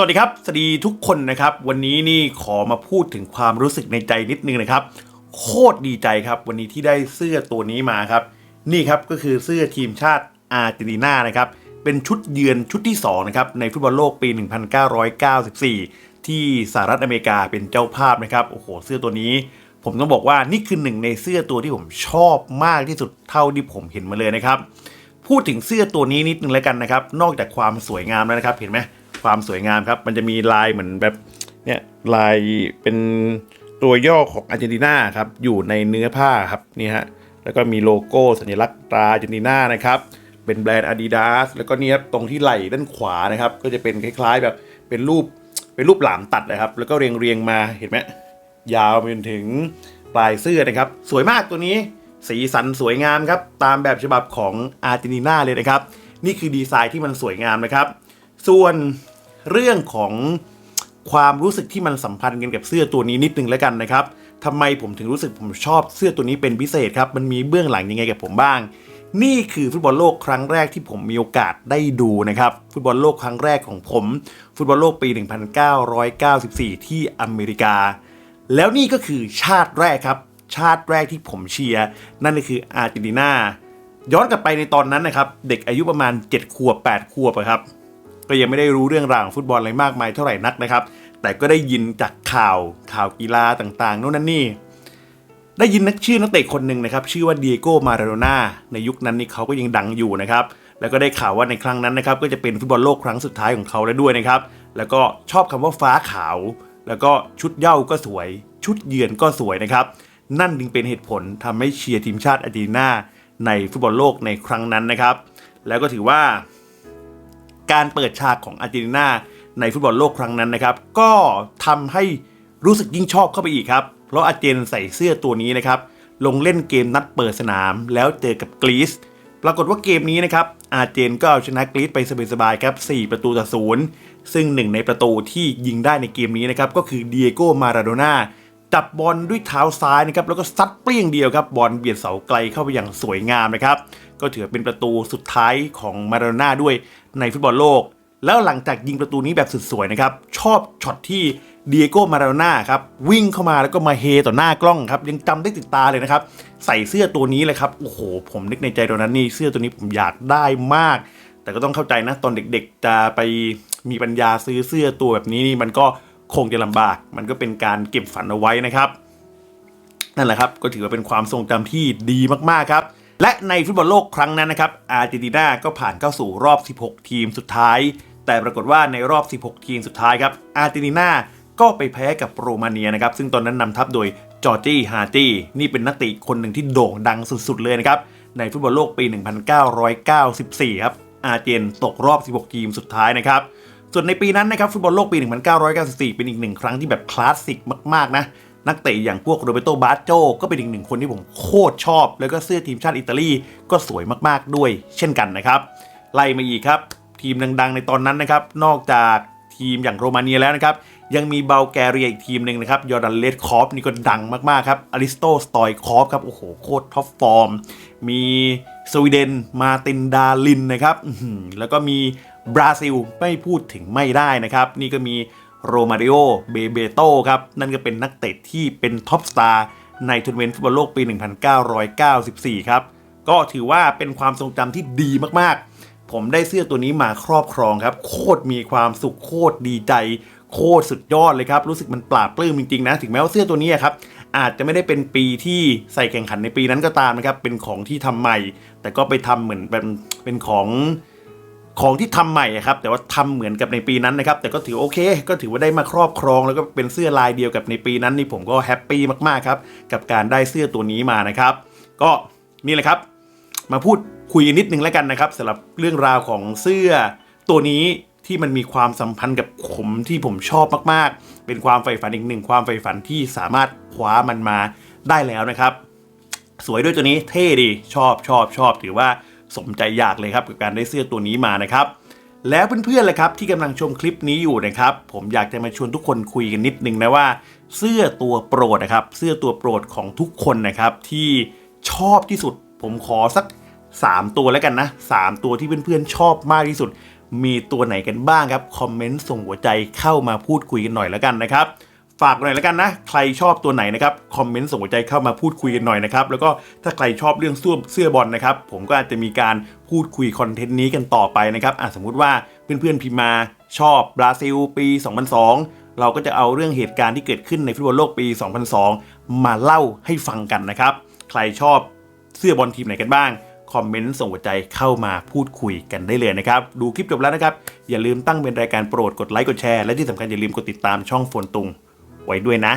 สวัสดีครับ สวัสดีทุกคนนะครับ วันนี้นี่ขอมาพูดถึงความรู้สึกในใจนิดนึงนะครับ โคตรดีใจครับ วันนี้ที่ได้เสื้อตัวนี้มาครับ นี่ครับก็คือเสื้อทีมชาติอาร์เจนตินานะครับ เป็นชุดเยือนชุดที่2นะครับในฟุตบอลโลกปี 1994 ที่สหรัฐอเมริกาเป็นเจ้าภาพนะครับ โอ้โห เสื้อตัวนี้ ผมต้องบอกว่านี่คือหนึ่งในเสื้อตัวที่ผมชอบมากที่สุดเท่าที่ผมเห็นมาเลยนะครับ พูดถึงเสื้อตัวนี้นิดนึงแล้วกันนะครับ นอกจากความสวยงามแล้วนะครับ เห็นไหม ความสวยงามครับ มันจะมีลายเหมือนแบบเนี่ยลายเป็นตัวย่อของอาร์เจนตินาครับอยู่ในเนื้อผ้าครับนี่ฮะแล้วก็มีโลโก้สัญลักษณ์ตราอาร์เจนตินานะครับเป็นแบรนด์ Adidas แล้วก็เนี่ยครับตรงที่ไหล่ด้านขวานะครับ ก็จะเป็นคล้ายๆแบบเป็นรูปเป็นรูปหลามตัดนะครับ แล้วก็เรียงเรียงมาเห็นไหมยาวไปจนถึงปลายเสื้อนะครับ สวยมากตัวนี้สีสันสวยงามครับ ตามแบบฉบับของอาร์เจนตินาเลยนะครับ นี่คือดีไซน์ที่มันสวยงามนะครับ ส่วน เรื่องของความรู้สึกที่มันสัมพันธ์กันกับเสื้อตัวนี้นิดนึงแล้วกันนะครับทำไมผมถึงรู้สึกผมชอบเสื้อตัวนี้เป็นพิเศษครับ มันมีเบื้องหลังยังไงกับผมบ้าง นี่คือฟุตบอลโลกครั้งแรกที่ผมมีโอกาสได้ดูนะครับ ฟุตบอลโลกครั้งแรกของผม ฟุตบอลโลกปี 1994 ที่อเมริกา แล้วนี่ก็คือชาติแรกครับ ชาติแรกที่ผมเชียร์นั่นก็คืออาร์เจนตินาย้อนกลับไปในตอนนั้นนะครับ เด็กอายุประมาณ 7 ขวบ 8 ขวบครับ ก็ยังไม่ได้รู้เรื่องราวของฟุตบอลอะไรมากมายเท่าไหร่นักนะครับ แต่ก็ได้ยินจากข่าวข่าวกีฬาต่างๆโน่นนั่นนี่ ได้ยินนักชื่อนักเตะคนหนึ่งนะครับ ชื่อว่าเดียโก้มาราโดน่าในยุคนั้นนี่เขาก็ยังดังอยู่นะครับ แล้วก็ได้ข่าวว่าในครั้งนั้นนะครับ ก็จะเป็นฟุตบอลโลกครั้งสุดท้ายของเขาแล้วด้วยนะครับ แล้วก็ชอบคำว่าฟ้าขาว แล้วก็ชุดเย้าก็สวย ชุดเยือนก็สวยนะครับ นั่นจึงเป็นเหตุผลทำให้เชียร์ทีมชาติอาร์เจนตินาในฟุตบอลโลกในครั้งนั้นนะครับ แล้วก็ถือว่า การเปิดฉากของอาร์เจนตินาในฟุตบอลโลกครั้งนั้นนะครับ ก็ทำให้รู้สึกยิ่งชอบเข้าไปอีกครับ เพราะอาร์เจนใส่เสื้อตัวนี้นะครับ ลงเล่นเกมนัดเปิดสนาม แล้วเจอกับกรีซปรากฏว่าเกมนี้นะครับอาร์เจนก็เอาชนะกรีซไปสบายๆครับ 4 ประตูต่อศูนย์ซึ่งหนึ่งในประตูที่ยิงได้ในเกมนี้นะครับก็คือเดียโก้มาราโดน่า จับบอลด้วยเท้าซ้ายนะครับแล้วก็ซัดเปรี้ยงเดียวครับบอลเบียดเสาไกลเข้าไปอย่างสวยงามนะครับ ก็ถือเป็นประตูสุดท้ายของมาราโดน่าด้วยในฟุตบอลโลก แล้วหลังจากยิงประตูนี้แบบสุดสวยนะครับชอบช็อตที่เดียโก้มาราโดน่าครับวิ่งเข้ามาแล้วก็มาเฮต่อหน้ากล้องครับยังจำได้ติดตาเลยนะครับ ใส่เสื้อตัวนี้เลยครับโอ้โห ผมนึกในใจตอนนั้นนี่เสื้อตัวนี้ผมอยากได้มาก แต่ก็ต้องเข้าใจนะตอนเด็กๆจะไปมีปัญญาซื้อเสื้อตัวแบบนี้นี่มันก็ คงจะลำบาก มันก็เป็นการเก็บฝันเอาไว้นะครับ นั่นแหละครับก็ถือว่าเป็นความทรงจำที่ดีมากๆครับ และในฟุตบอลโลกครั้งนั้นนะครับอาร์เจนตินาก็ผ่านเข้าสู่รอบ 16 ทีมสุดท้าย แต่ปรากฏว่าในรอบ 16 ทีมสุดท้ายครับอาร์เจนตินาก็ไปแพ้กับโรมาเนียนะครับ ซึ่งตอนนั้นนำทัพโดยจอร์จี้ฮาร์จี้นี่เป็นนักเตะคนหนึ่งที่โด่งดังสุดๆเลยนะครับในฟุตบอลโลกปี 1994 ครับอาร์เจนตกรอบ 16 ทีมสุดท้ายนะครับ ส่วนในปีนั้นนะครับฟุตบอลโลกปี 1994 เป็นอีกหนึ่งครั้งที่แบบคลาสสิกมาก ๆ นะ นักเตะอย่างพวกโรเบโตบาโจก็เป็นอีกหนึ่งคนที่ผมโคตรชอบ แล้วก็เสื้อทีมชาติอิตาลีก็สวยมากๆด้วย เช่นกันนะครับ ไล่มาอีกครับ ทีมดังๆ ในตอนนั้นนะครับ นอกจากทีมอย่างโรมาเนียแล้วนะครับ ยังมีเบลแกเรียอีกทีมหนึ่งนะครับยอร์ดันเลดคอฟนี่ก็ดังมากๆครับอริสโตสตอยคอฟครับโอ้โหโคตรท็อปฟอร์มมีสวีเดนมาตินดาลินนะครับแล้วก็มี บราซิลไม่พูดถึงไม่ได้นะครับ นี่ก็มีโรมาริโอเบเบโตครับ นั่นก็เป็นนักเตะที่เป็นท็อปสตาร์ในทัวร์นาเมนต์ฟุตบอลโลกปี 1994 ครับ ก็ถือว่าเป็นความทรงจำที่ดีมากๆ ผมได้เสื้อตัวนี้มาครอบครองครับ โคตรมีความสุขโคตรดีใจ โคตรสุดยอดเลยครับ รู้สึกมันปราบปลื้มจริงๆนะ ถึงแม้ว่าเสื้อตัวนี้ครับอาจจะไม่ได้เป็นปีที่ใส่แข่งขันในปีนั้นก็ตามนะครับ เป็นของที่ทำใหม่ แต่ก็ไปทำเหมือนเป็นเป็นของ ของที่ทำใหม่ครับ แต่ว่าทำเหมือนกับในปีนั้นนะครับ แต่ก็ถือโอเค ก็ถือว่าได้มาครอบครองแล้วก็เป็นเสื้อลายเดียวกับในปีนั้นนี่ผมก็แฮปปี้มากๆครับกับการได้เสื้อตัวนี้มานะครับ ก็นี่แหละครับ มาพูดคุยนนิดนึงแล้วกันนะครับสำหรับเรื่องราวของเสื้อตัวนี้ที่มันมีความสัมพันธ์กับผมที่ผมชอบมากๆ เป็นความใฝ่ฝันอีกหนึ่งความใฝ่ฝันที่สามารถคว้ามันมาได้แล้วนะครับ สวยด้วยตัวนี้เท่ดีชอบชอบชอบถือว่า สมใจอยากเลยครับกับการได้เสื้อตัวนี้มานะครับ แล้วเพื่อนๆเลยครับที่กำลังชมคลิปนี้อยู่นะครับ ผมอยากจะมาชวนทุกคนคุยกันนิดนึงนะว่า เสื้อตัวโปรดนะครับ เสื้อตัวโปรดของทุกคนนะครับ ที่ชอบที่สุด ผมขอสัก 3 ตัวแล้วกันนะ 3 ตัวที่เพื่อนๆชอบมากที่สุด มีตัวไหนกันบ้างครับคอมเมนต์ส่งหัวใจเข้ามาพูดคุยกันหน่อยแล้วกันนะครับ ฝากหน่อยแล้วกันนะ ใครชอบตัวไหนนะครับ คอมเมนต์ส่งหัวใจเข้ามาพูดคุยกันหน่อยนะครับ แล้วก็ถ้าใครชอบเรื่องเสื้อเสื้อบอลนะครับ ผมก็อาจจะมีการพูดคุยคอนเทนต์นี้กันต่อไปนะครับอะสมมุติว่าเพื่อนๆพิมมาชอบบราซิลปี 2002 เราก็จะเอาเรื่องเหตุการณ์ที่เกิดขึ้นในฟุตบอลโลกปี 2002 มาเล่าให้ฟังกันนะครับ ใครชอบเสื้อบอลทีมไหนกันบ้างคอมเมนต์ส่งหัวใจเข้ามาพูดคุยกันได้เลยนะครับ ดูคลิปจบแล้วนะครับ อย่าลืมตั้งเป็นรายการโปรดกดไลค์กดแชร์และที่สำคัญอย่าลืมกดติดตามช่องโฟนตุง ไว้ด้วยนะ